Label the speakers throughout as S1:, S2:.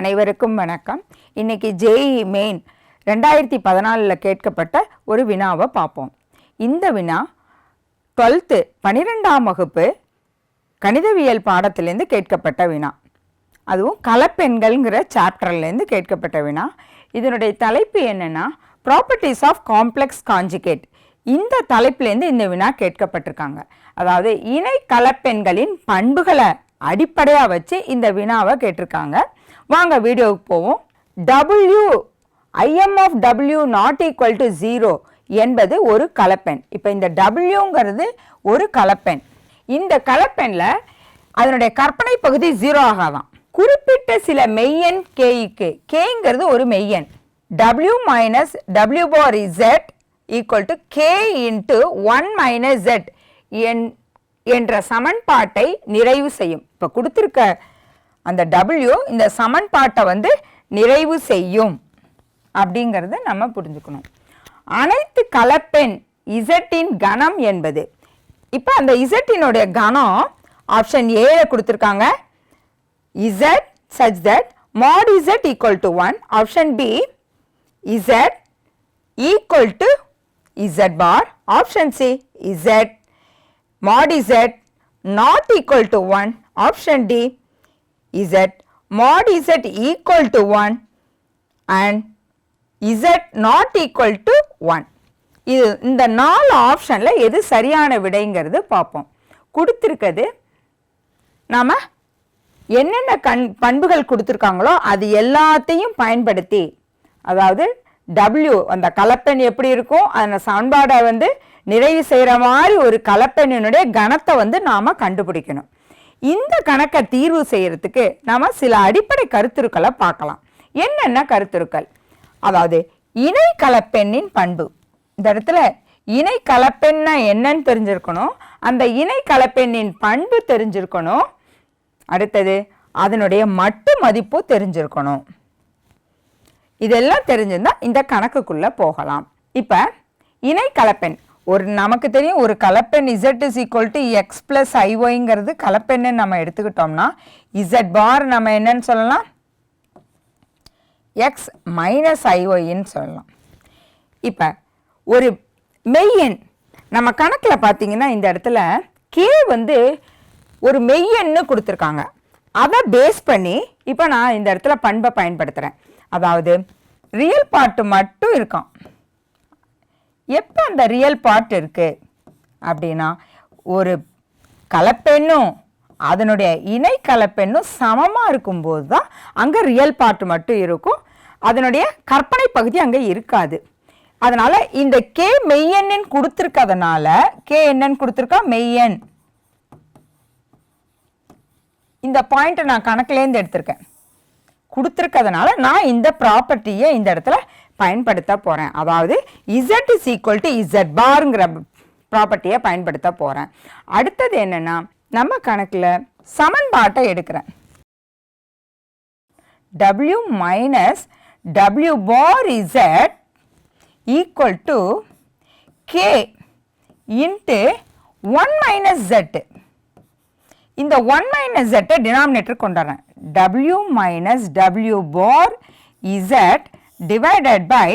S1: அனைவருக்கும் வணக்கம். இன்னைக்கு ஜேஇ மெயின் ரெண்டாயிரத்தி பதினாலில் கேட்கப்பட்ட ஒரு வினாவை பார்ப்போம். இந்த வினா டுவெல்த்து பன்னிரெண்டாம் வகுப்பு கணிதவியல் பாடத்திலேருந்து கேட்கப்பட்ட வினா. அதுவும் கலப்பெண்கள்ங்கிற சாப்டர்லேருந்து கேட்கப்பட்ட வினா. இதனுடைய தலைப்பு என்னென்னா ப்ராப்பர்ட்டிஸ் ஆஃப் காம்ப்ளெக்ஸ் காஞ்சிகேட் இந்த தலைப்புலேருந்து இந்த வினா கேட்கப்பட்டிருக்காங்க. அதாவது இணை கலப்பெண்களின் பண்புகளை அடிப்படையாக வச்சு இந்த வினாவை கேட்டிருக்காங்க. வாங்க வீடியோவுக்கு போவோம். W IM of W not equal to zero என்பது ஒரு கலப்பெண். இப்போ இந்த டபிள்யூங்கிறது ஒரு கலப்பெண். இந்த கலப்பெண்ணில் அதனுடைய கற்பனை பகுதி ஜீரோ ஆகாதான் குறிப்பிட்ட சில மெய்யன் கேய்க்கு கேங்கிறது ஒரு மெய்யன் W minus W bar Z equal to K into one minus Z என் என்ற சமன்பாட்டை நிறைவு செய்யும். இப்போ கொடுத்துருக்க அந்த டபிள்யூ இந்த சமன்பாட்டை வந்து நிறைவு செய்யும் அப்படிங்கிறத நம்ம புரிஞ்சுக்கணும். அனைத்து கலப்பெண் இசட்டின் கணம் என்பது. இப்போ அந்த இசட்டினுடைய கணம் ஆப்ஷன் ஏல கொடுத்துருக்காங்க. Z such that mod Z equal to one option B Z equal to Z bar option C Z mod Z not equal to one option D z mod z equal to 1 and z not equal to 1 இது இந்த நாலு ஆப்ஷனில் எது சரியான விடைங்கிறது பார்ப்போம். கொடுத்துருக்கிறது நாம் என்னென்ன கண் பண்புகள் கொடுத்துருக்காங்களோ அது எல்லாத்தையும் பயன்படுத்தி அதாவது W அந்த கலப்பெண் எப்படி இருக்கும் அந்த சமன்பாடை வந்து நிறைவு செய்கிற மாதிரி ஒரு கலப்பெண்ணினுடைய கணத்தை வந்து நாம் கண்டுபிடிக்கணும். இந்த கணக்கை தீர்வு செய்யறதுக்கு நாம் சில அடிப்படை கருத்துருக்களை பார்க்கலாம். என்னென்ன கருத்துருக்கள்? அதாவது இணை கலப்பெண்ணின் பண்பு. இந்த இடத்துல இணை கலப்பெண்ணா என்னன்னு தெரிஞ்சிருக்கணும். அந்த இணை கலப்பெண்ணின் பண்பு தெரிஞ்சிருக்கணும். அடுத்தது அதனுடைய மட்டு மதிப்பு தெரிஞ்சிருக்கணும். இதெல்லாம் தெரிஞ்சிருந்தா இந்த கணக்குக்குள்ள போகலாம். இப்போ இணை கலப்பெண் ஒரு நமக்கு தெரியும் ஒரு கலப்பெண் Z is equal to X plus ஐஒய்ங்கிறது கலப்பெண்ணு நம்ம எடுத்துக்கிட்டோம்னா இசட் பார் நம்ம என்னன்னு சொல்லலாம்? எக்ஸ் மைனஸ் ஐஒய்ன்னு சொல்லலாம். இப்போ ஒரு மெய்யெண் நம்ம கணக்கில் பார்த்தீங்கன்னா இந்த இடத்துல கே வந்து ஒரு மெய்யெண்ணு கொடுத்துருக்காங்க. அதை பேஸ் பண்ணி இப்போ நான் இந்த இடத்துல பண்பை பயன்படுத்துகிறேன் அதாவது ரியல் பார்ட்டு மட்டும் இருக்கான். எப்போ அந்த ரியல் பார்ட் இருக்குது அப்படின்னா ஒரு கலப்பெண்ணும் அதனுடைய இணை கலப்பெண்ணும் சமமாக இருக்கும்போது தான் அங்கே ரியல் பார்ட் மட்டும் இருக்கும். அதனுடைய கற்பனை பகுதி அங்கே இருக்காது. அதனால் இந்த கே மெய்யெண்ணின் கொடுத்துருக்கதுனால கே என்னன்னு கொடுத்துருக்கா? மெய்யன் இந்த பாயிண்ட்டை நான் கணக்குலேருந்து எடுத்திருக்கேன். கொடுத்துருக்கறதுனால நான் இந்த ப்ராப்பர்ட்டியை இந்த இடத்துல பயன்படுத்த போகிறேன் அதாவது Z is equal to Z பாருங்கிற ப்ராப்பர்ட்டியை பயன்படுத்த போகிறேன் அடுத்தது என்னென்னா நம்ம கணக்கில் சமன்பாட்டை எடுக்கிறேன். W minus w bar Z equal to K into one minus Z இந்த ஒன் மைனஸ் ஜெட்டை டினாமினேட்டர் கொண்டாடுறேன் W minus W bar Z divided by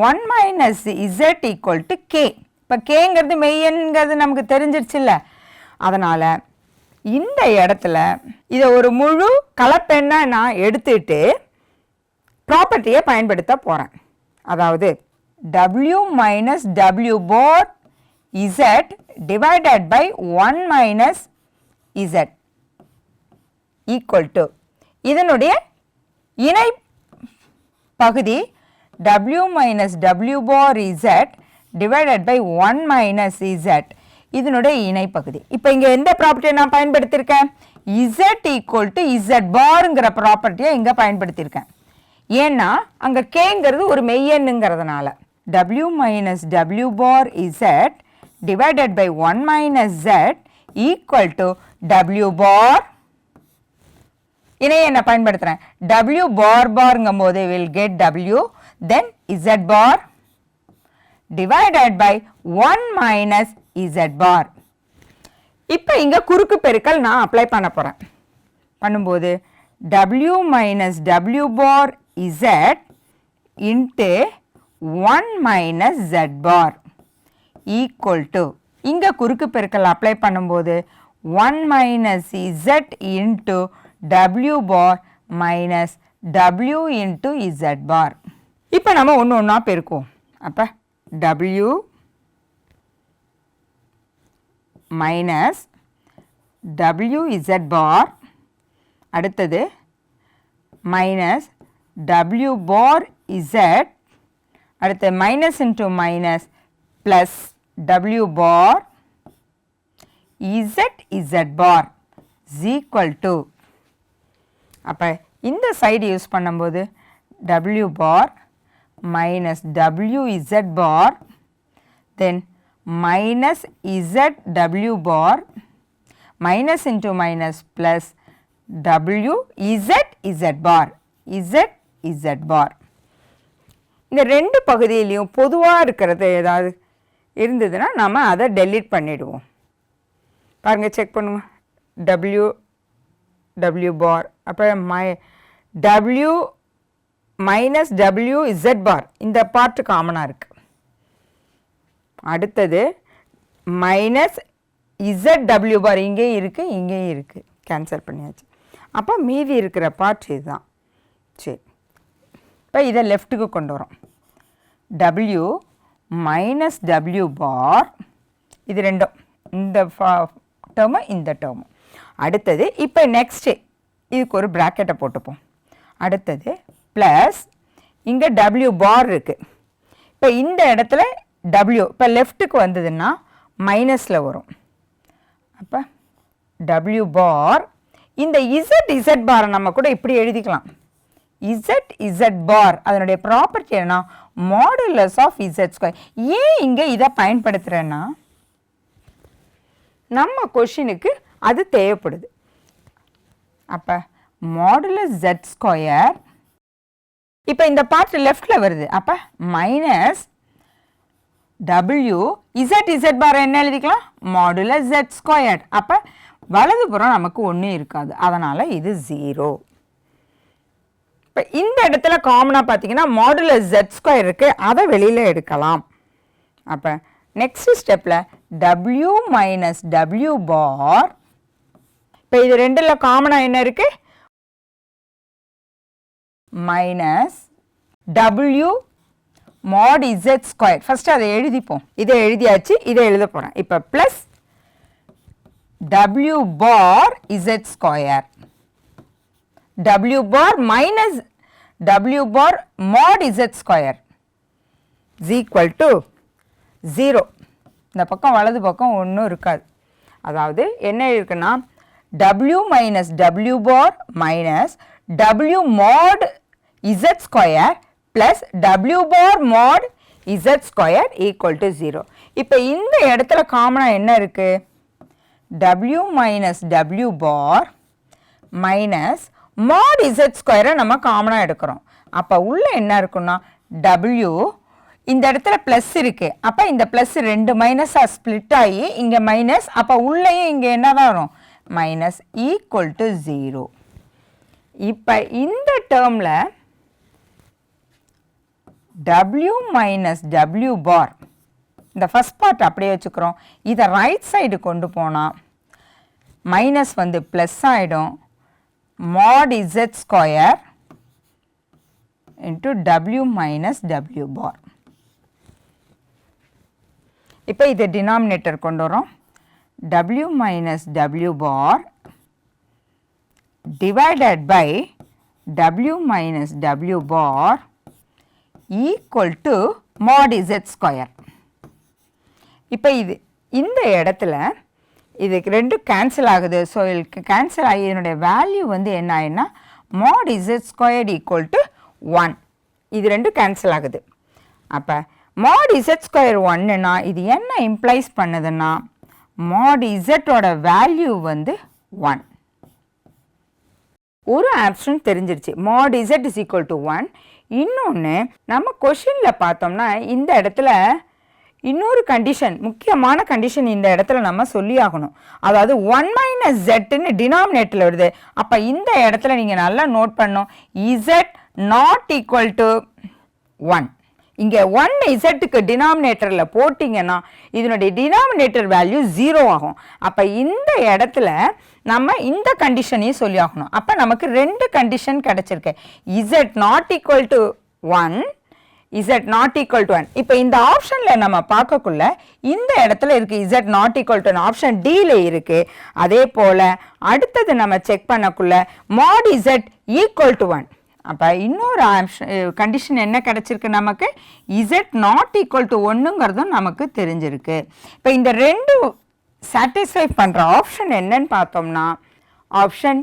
S1: one minus z equal to K இப்போ கேங்கிறது மெய்யன்கிறது நமக்கு தெரிஞ்சிருச்சுல்ல. அதனால் இந்த இடத்துல இதை ஒரு முழு கலப்பெண்ணை நான் எடுத்துட்டு ப்ராப்பர்ட்டியை பயன்படுத்த போகிறேன் அதாவது W minus W bar Z divided by one minus Z equal to இதனுடைய இணை பகுதி w minus W bar Z divided by one minus Z இதனுடைய இணைப்பகுதி இப்போ இங்கே எந்த ப்ராப்பர்ட்டியை நான் பயன்படுத்தியிருக்கேன்? இசட் ஈக்குவல் டு இசட் பாருங்கிற ப்ராப்பர்ட்டியை இங்கே பயன்படுத்தியிருக்கேன். ஏன்னா அங்கே கேங்கிறது ஒரு மெய்யெண்ணுங்கிறதுனால w minus W bar Z divided by one minus Z equal to W bar இணையை நான் பயன்படுத்துகிறேன் டபிள்யூ பார் பார்ங்கும் போது will get W then Z bar divided by one minus Z bar இப்போ இங்கே குறுக்கு பெருக்கல் நான் அப்ளை பண்ண போகிறேன் பண்ணும்போது w minus w bar z into 1 minus z bar equal to. இங்கே குறுக்கு பெருக்கல் அப்ளை பண்ணும்போது 1 minus z into w bar minus w into z bar. இப்போ நம்ம ஒன்று ஒன்றா பெருக்குவோம் அப்போ w minus W Z bar அடுத்தது மைனஸ் டபிள்யூ பார் இசட் அடுத்து minus into minus plus W bar Z Z bar equal to அப்போ இந்த சைடு யூஸ் பண்ணும்போது W bar minus W Z bar then minus zw bar minus into minus plus w z z bar z z bar. இந்த ரெண்டு பகுதியிலையும் பொதுவாக இருக்கிறது ஏதாவது இருந்ததுன்னா நம்ம அதை டெலீட் பண்ணிவிடுவோம் பாருங்கள் செக் பண்ணுவோம் டபிள்யூ டபிள்யூ பார் அப்போ my W minus W Z bar இந்த பார்ட்டு காமனாக இருக்குது அடுத்தது மைனஸ் இசட் பார் இங்கேயும் இருக்குது இங்கேயும் இருக்குது கேன்சல் பண்ணியாச்சு. அப்போ மீதி இருக்கிற பார்ட் இதுதான். சரி. இப்போ இதை லெஃப்ட்டுக்கு கொண்டு வரோம். டபிள்யூ மைனஸ் டபிள்யூ பார் இது ரெண்டும். இந்த டேர்மு இந்த டேர்மு அடுத்தது இப்போ நெக்ஸ்ட்டு இதுக்கு ஒரு ப்ராக்கெட்டை போட்டுப்போம். அடுத்தது ப்ளஸ் இங்கே டபிள்யூ பார் இருக்குது இப்போ இந்த இடத்துல டபிள்யூ இப்போ லெஃப்ட்டுக்கு வந்ததுன்னா மைனஸில் வரும். அப்போ டபிள்யூ பார் இந்த இசட் இசட் பாரை நம்ம கூட இப்படி எழுதிக்கலாம். இசட் இசட் பார் அதனுடைய ப்ராப்பர்ட்டி என்னன்னா மாடுலஸ் ஆஃப் இசட் ஸ்கொயர் ஏன் இங்கே இதை பயன்படுத்துகிறேன்னா நம்ம கொஷினுக்கு அது தேவைப்படுது. அப்போ மாடுலஸ் ஜெட் ஸ்கொயர் இப்போ இந்த பார்ட் லெஃப்டில் வருது. அப்போ minus W Z Z bar என்ன எழுதிக்கலாம்? மாடுலஸ் ஜெட் ஸ்கொயர்ட் அப்போ வலதுபுறம் நமக்கு ஒன்றும் இருக்காது. அதனால் இது ஜீரோ இப்போ இந்த இடத்துல காமனாக பார்த்தீங்கன்னா மாடுலஸ் ஜெட் ஸ்கொயர் இருக்குது அதை வெளியில் எடுக்கலாம். அப்போ நெக்ஸ்ட் ஸ்டெப்பில் டபிள்யூ மைனஸ் டபிள்யூ பார் இப்போ இது ரெண்டில் காமனாக என்ன இருக்குது minus W mod Z square first அதை எழுதிப்போம். இதை எழுதியாச்சு இதை எழுத போகிறேன் இப்போ plus W bar Z square W bar minus W bar mod Z square is equal to zero இந்த பக்கம் வலது பக்கம் ஒன்றும் இருக்காது. அதாவது என்ன இருக்குன்னா w minus w bar minus w mod z square plus w bar mod Z square equal to zero இப்போ இந்த இடத்துல காமனாக என்ன இருக்குது W minus w bar minus mod Z ஸ்கொயரை நம்ம காமனாக எடுக்கிறோம். அப்போ உள்ளே என்ன இருக்குன்னா w இந்த இடத்துல ப்ளஸ் இருக்குது அப்போ இந்த ப்ளஸ் ரெண்டு மைனஸாக ஸ்ப்ளிட் ஆகி இங்கே மைனஸ் அப்போ உள்ளேயும் இங்கே என்ன தான் வரும்? மைனஸ் ஈக்குவல் டு ஜீரோ இப்போ இந்த டேர்மில் டபிள்யூ மைனஸ் டபிள்யூ பார் இந்த ஃபஸ்ட் பார்ட் அப்படியே வச்சுக்கிறோம். இதை ரைட் சைடு கொண்டு போனால் மைனஸ் வந்து ப்ளஸ் ஆகிடும் mod Z square into W minus W bar இப்போ இதை டினாமினேட்டர் கொண்டு வரோம் w மைனஸ் w பார் divided by w minus w bar equal to mod z square. இப்போ இது இந்த இடத்துல இதுக்கு ரெண்டும் கேன்சல் ஆகுது. ஸோ இதுக்கு கேன்சல் ஆகி இதனுடைய வேல்யூ வந்து என்ன ஆயிடுனா mod z squared equal to 1 இது ரெண்டும் கேன்சல் ஆகுது. அப்போ mod z ஸ்கொயர் ஒன்றுனா இது என்ன இம்ப்ளைஸ் பண்ணுதுன்னா mod z-ஓட வேல்யூ வந்து 1 ஒரு ஆப்ஷன் தெரிஞ்சிருச்சு. Mod Z is equal to one இன்னொன்று நம்ம கொஷினில் பார்த்தோம்னா இந்த இடத்துல இன்னொரு கண்டிஷன் முக்கியமான கண்டிஷன் இந்த இடத்துல நம்ம சொல்லி ஆகணும் அதாவது ஒன் மைனஸ் ஜெட்டுன்னு டினாமினேட்டில் வருது. அப்போ இந்த இடத்துல நீங்கள் நல்லா நோட் பண்ணணும். Z not equal to one இங்கே ஒன் இசட்டுக்கு டினாமினேட்டரில் போட்டிங்கன்னா இதனுடைய டினாமினேட்டர் வேல்யூ ஜீரோ ஆகும். அப்போ இந்த இடத்துல நம்ம இந்த கண்டிஷனையும் சொல்லி ஆகணும். அப்போ நமக்கு ரெண்டு கண்டிஷன் கிடச்சிருக்கு. Z not equal to one Z not equal to one இப்போ இந்த ஆப்ஷனில் நம்ம பார்க்கக்குள்ள இந்த இடத்துல இருக்குது Z not equal to option டியில் இருக்குது அதே போல் அடுத்தது நம்ம check பண்ணக்குள்ள mod Z equal to one அப்போ இன்னொரு ஆப்ஷன் கண்டிஷன் என்ன கிடச்சிருக்கு நமக்கு? இசட் நாட் ஈக்குவல் டு ஒன்றுங்கிறதும் நமக்கு தெரிஞ்சிருக்கு. இப்போ இந்த ரெண்டு சாட்டிஸ்ஃபை பண்ணுற ஆப்ஷன் என்னன்னு பார்த்தோம்னா ஆப்ஷன்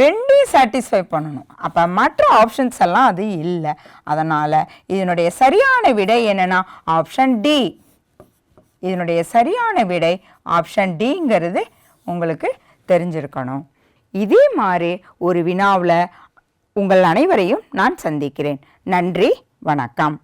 S1: ரெண்டையும் சாட்டிஸ்ஃபை பண்ணணும். அப்போ மற்ற ஆப்ஷன்ஸ் எல்லாம் அது இல்லை. அதனால் இதனுடைய சரியான விடை என்னென்னா ஆப்ஷன் டி இதனுடைய சரியான விடை ஆப்ஷன் டிங்கிறது உங்களுக்கு தெரிஞ்சிருக்கணும். இதே மாதிரி ஒரு வினாவில் உங்கள் அனைவரையும் நான் சந்திக்கிறேன். நன்றி வணக்கம்.